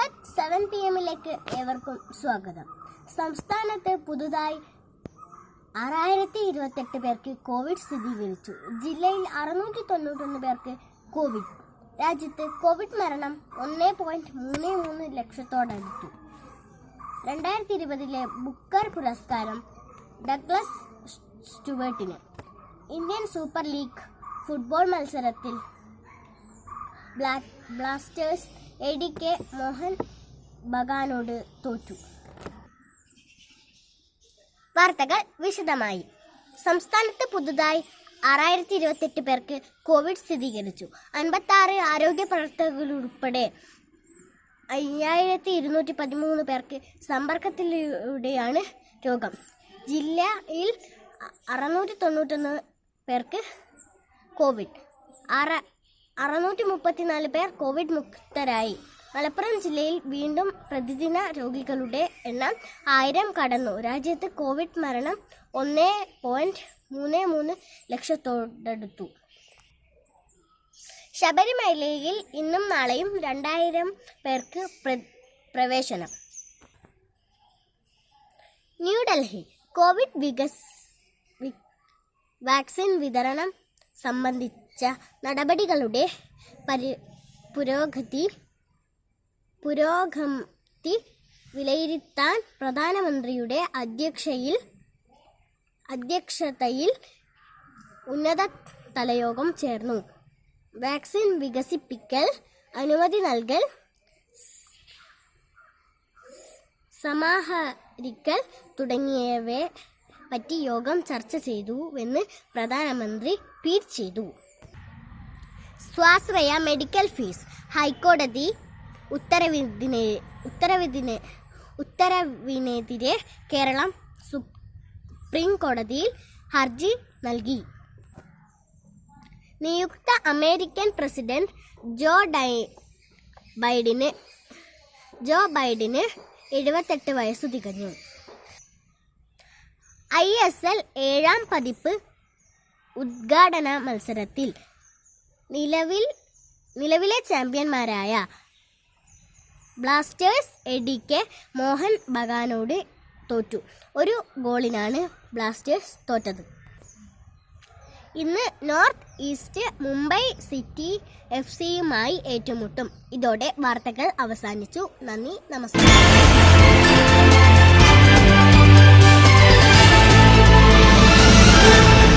വാർത്തകളിലേക്ക് ഏവർക്കും സ്വാഗതം. സംസ്ഥാനത്ത് പുതുതായി ആറായിരത്തി ഇരുപത്തെട്ട് പേർക്ക് കോവിഡ് സ്ഥിരീകരിച്ചു. ജില്ലയിൽ അറുന്നൂറ്റി തൊണ്ണൂറ്റൊന്ന് പേർക്ക് കോവിഡ്. രാജ്യത്ത് കോവിഡ് മരണം ഒന്ന് പോയിന്റ് മൂന്ന് മൂന്ന് ലക്ഷത്തോടടുത്തു. രണ്ടായിരത്തി ഇരുപതിലെ ബുക്കർ പുരസ്കാരം ഡഗ്ലസ് സ്റ്റുവേർട്ടിന്. ഇന്ത്യൻ സൂപ്പർ ലീഗ് ഫുട്ബോൾ മത്സരത്തിൽ black Blasters A T K Mohun ബഗാനോട് തോറ്റു. വാർത്തകൾ വിശദമായി. സംസ്ഥാനത്ത് പുതുതായി ആറായിരത്തി ഇരുപത്തെട്ട് പേർക്ക് കോവിഡ് സ്ഥിരീകരിച്ചു. അൻപത്തി ആറ് ആരോഗ്യ പ്രവർത്തകരുൾപ്പെടെ അയ്യായിരത്തി ഇരുന്നൂറ്റി പതിമൂന്ന് പേർക്ക് സമ്പർക്കത്തിലൂടെയാണ് രോഗം. ജില്ലയിൽ അറുന്നൂറ്റി തൊണ്ണൂറ്റൊന്ന് പേർക്ക് കോവിഡ്. അറ അറുന്നൂറ്റി മുപ്പത്തിനാല് പേർ കോവിഡ് മുക്തരായി. മലപ്പുറം ജില്ലയിൽ വീണ്ടും പ്രതിദിന രോഗികളുടെ എണ്ണം ആയിരം കടന്നു. രാജ്യത്ത് കോവിഡ് മരണം ഒന്ന് പോയിന്റ് മൂന്ന് മൂന്ന് ലക്ഷത്തോടടുത്തു. ശബരിമലയിൽ ഇന്നും നാളെയും രണ്ടായിരം പേർക്ക് പ്രവേശനം. ന്യൂഡൽഹി കോവിഡ് വികസ് വാക്സിൻ വിതരണം സംബന്ധിച്ച നടപടികളുടെ പരി പുരോഗതി പുരോഗതി വിലയിരുത്താൻ പ്രധാനമന്ത്രിയുടെ അധ്യക്ഷയിൽ അധ്യക്ഷതയിൽ ഉന്നത തലയോഗം ചേർന്നു. വാക്സിൻ വികസിപ്പിക്കൽ അനുമതി നൽകൽ സമാഹരിക്കൽ തുടങ്ങിയവയെ പറ്റി യോഗം ചർച്ച ചെയ്തുവെന്ന് പ്രധാനമന്ത്രി ട്വീറ്റ് ചെയ്തു. സ്വാശ്രയ മെഡിക്കൽ ഫീസ് ഹൈക്കോടതി ഉത്തരവിനെ ഉത്തരവിനെ ഉത്തരവിനെതിരെ കേരളം സുപ്രീം കോടതിയിൽ ഹർജി നൽകി. നിയുക്ത അമേരിക്കൻ പ്രസിഡന്റ് ജോ ഡൈ ബൈഡന് ജോ ബൈഡന് എഴുപത്തെട്ട് വയസ്സു തികഞ്ഞു. ഐ എസ് എൽ ഏഴാം പതിപ്പ് ഉദ്ഘാടന മത്സരത്തിൽ നിലവിൽ നിലവിലെ ചാമ്പ്യന്മാരായ Blasters A T K Mohun ബഗാനോട് തോറ്റു. ഒരു ഗോളിനാണ് ബ്ലാസ്റ്റേഴ്സ് തോറ്റത്. ഇന്ന് North East Mumbai city F സിയുമായി ഏറ്റുമുട്ടും. ഇതോടെ വാർത്തകൾ അവസാനിച്ചു. നന്ദി നമസ്കാരം.